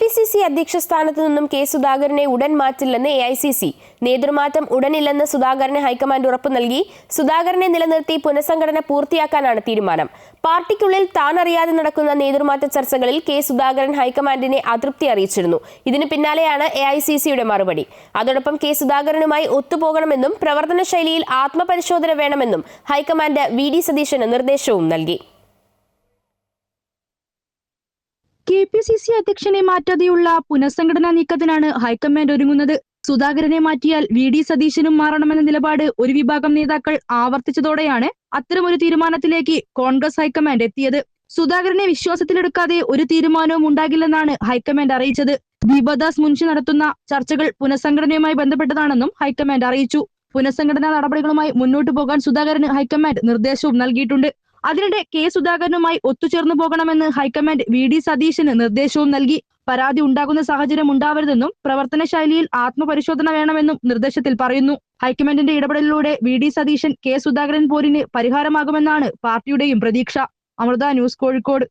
P C C അധ്യക്ഷ സ്ഥാനത്തു നിന്നും കെ സുധാകരനെ ഉടൻ മാറ്റില്ലെന്ന് എ ഐ സി സി. നേതൃമാറ്റം ഉടനില്ലെന്ന് സുധാകരന് ഹൈക്കമാൻഡ് ഉറപ്പു നൽകി. സുധാകരനെ നിലനിർത്തി പുനഃസംഘടന പൂർത്തിയാക്കാനാണ് തീരുമാനം. പാർട്ടിക്കുള്ളിൽ താൻ അറിയാതെ നടക്കുന്ന നേതൃമാറ്റ ചർച്ചകളിൽ കെ സുധാകരൻ ഹൈക്കമാൻഡിനെ അതൃപ്തി അറിയിച്ചിരുന്നു. ഇതിനു പിന്നാലെയാണ് എ ഐ സി സിയുടെ മറുപടി. അതോടൊപ്പം കെ സുധാകരനുമായി ഒത്തുപോകണമെന്നും പ്രവർത്തന ശൈലിയിൽ ആത്മപരിശോധന വേണമെന്നും ഹൈക്കമാൻഡ് വി ഡി സതീശന് നിർദ്ദേശവും നൽകി. കെ പി സി സി അധ്യക്ഷനെ മാറ്റാതെയുള്ള പുനഃസംഘടനാ നീക്കത്തിനാണ് ഹൈക്കമാൻഡ് ഒരുങ്ങുന്നത്. സുധാകരനെ മാറ്റിയാൽ വി ഡി സതീശനും മാറണമെന്ന നിലപാട് ഒരു വിഭാഗം നേതാക്കൾ ആവർത്തിച്ചതോടെയാണ് അത്തരമൊരു തീരുമാനത്തിലേക്ക് കോൺഗ്രസ് ഹൈക്കമാൻഡ് എത്തിയത്. സുധാകരനെ വിശ്വാസത്തിലെടുക്കാതെ ഒരു തീരുമാനവും ഉണ്ടാകില്ലെന്നാണ് ഹൈക്കമാൻഡ് അറിയിച്ചത്. ദീപദാസ് മുൻഷി നടത്തുന്ന ചർച്ചകൾ പുനഃസംഘടനയുമായി ബന്ധപ്പെട്ടതാണെന്നും ഹൈക്കമാൻഡ് അറിയിച്ചു. പുനഃസംഘടനാ നടപടികളുമായി മുന്നോട്ടു പോകാൻ സുധാകരന് ഹൈക്കമാൻഡ് നിർദ്ദേശവും നൽകിയിട്ടുണ്ട്. അതിനിടെ കെ സുധാകരനുമായി ഒത്തുചേർന്നു പോകണമെന്ന് ഹൈക്കമാൻഡ് വി ഡി സതീശന് നിർദ്ദേശവും നൽകി. പരാതി ഉണ്ടാകുന്ന സാഹചര്യം ഉണ്ടാവരുതെന്നും പ്രവർത്തന ശൈലിയിൽ ആത്മപരിശോധന വേണമെന്നും നിർദ്ദേശത്തിൽ പറയുന്നു. ഹൈക്കമാൻഡിന്റെ ഇടപെടലിലൂടെ വി ഡി സതീശൻ കെ സുധാകരൻ പോരിന് പരിഹാരമാകുമെന്നാണ് പാർട്ടിയുടെയും പ്രതീക്ഷ. അമൃത ന്യൂസ് കോഴിക്കോട്.